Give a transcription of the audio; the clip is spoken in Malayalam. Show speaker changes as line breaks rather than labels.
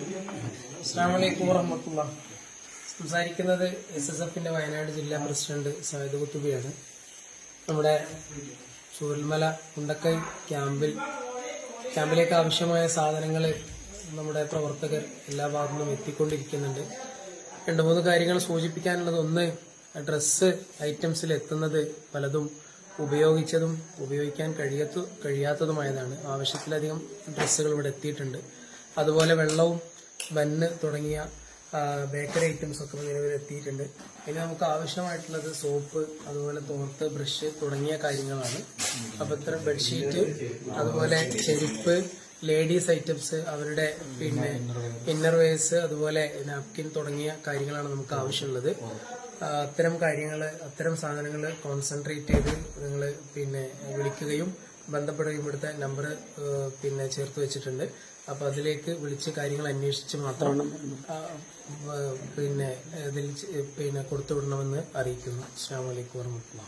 അസ്സാം വലൈക്കും വറഹമത്തുള്ള. സംസാരിക്കുന്നത് എസ് എസ് എഫിന്റെ വയനാട് ജില്ലാ പ്രസിഡന്റ് സയ്യിദ് കുത്തുബിയാണ് നമ്മുടെ ചൂരൽമല കുണ്ടക്കൈ ക്യാമ്പിൽ ക്യാമ്പിലേക്ക് ആവശ്യമായ സാധനങ്ങൾ നമ്മുടെ പ്രവർത്തകർ എല്ലാ ഭാഗത്തു നിന്നും എത്തിക്കൊണ്ടിരിക്കുന്നുണ്ട്. രണ്ട് മൂന്ന് കാര്യങ്ങൾ സൂചിപ്പിക്കാനുള്ളത് ഒന്ന് ഡ്രസ്സ് ഐറ്റംസിൽ എത്തുന്നത് പലതും ഉപയോഗിച്ചതും ഉപയോഗിക്കാൻ കഴിയാത്ത കഴിയാത്തതുമായതാണ്. ആവശ്യത്തിലധികം ഡ്രസ്സുകൾ ഇവിടെ എത്തിയിട്ടുണ്ട്. അതുപോലെ വെള്ളവും ബന്ന് തുടങ്ങിയ ബേക്കറി ഐറ്റംസ് ഒക്കെ നിലവിൽ എത്തിയിട്ടുണ്ട്. ഇനി നമുക്ക് ആവശ്യമായിട്ടുള്ളത് സോപ്പ് അതുപോലെ തോർത്ത് ബ്രഷ് തുടങ്ങിയ കാര്യങ്ങളാണ്. അപ്പൊ ഇത്ര ബെഡ്ഷീറ്റ് അതുപോലെ ചെരുപ്പ് ലേഡീസ് ഐറ്റംസ് അവരുടെ പിന്നെ ഇന്നർ വെയർസ് അതുപോലെ നാപ്കിൻ തുടങ്ങിയ കാര്യങ്ങളാണ് നമുക്ക് ആവശ്യമുള്ളത്. അത്തരം കാര്യങ്ങൾ അത്തരം സാധനങ്ങൾ കോൺസെൻട്രേറ്റ് ചെയ്ത് നിങ്ങൾ പിന്നെ വിളിക്കുകയും ബന്ധപ്പെടുകയും ഇവിടുത്തെ നമ്പർ പിന്നെ ചേർത്ത് വെച്ചിട്ടുണ്ട്. അപ്പൊ അതിലേക്ക് വിളിച്ച് കാര്യങ്ങൾ അന്വേഷിച്ച് മാത്രമാണ് പിന്നെ ഇതിൽ പിന്നെ കൊടുത്തുവിടണമെന്ന് അറിയിക്കുന്നു. അസ്സാം വലൈക്കും വർഹമത്തുള്ള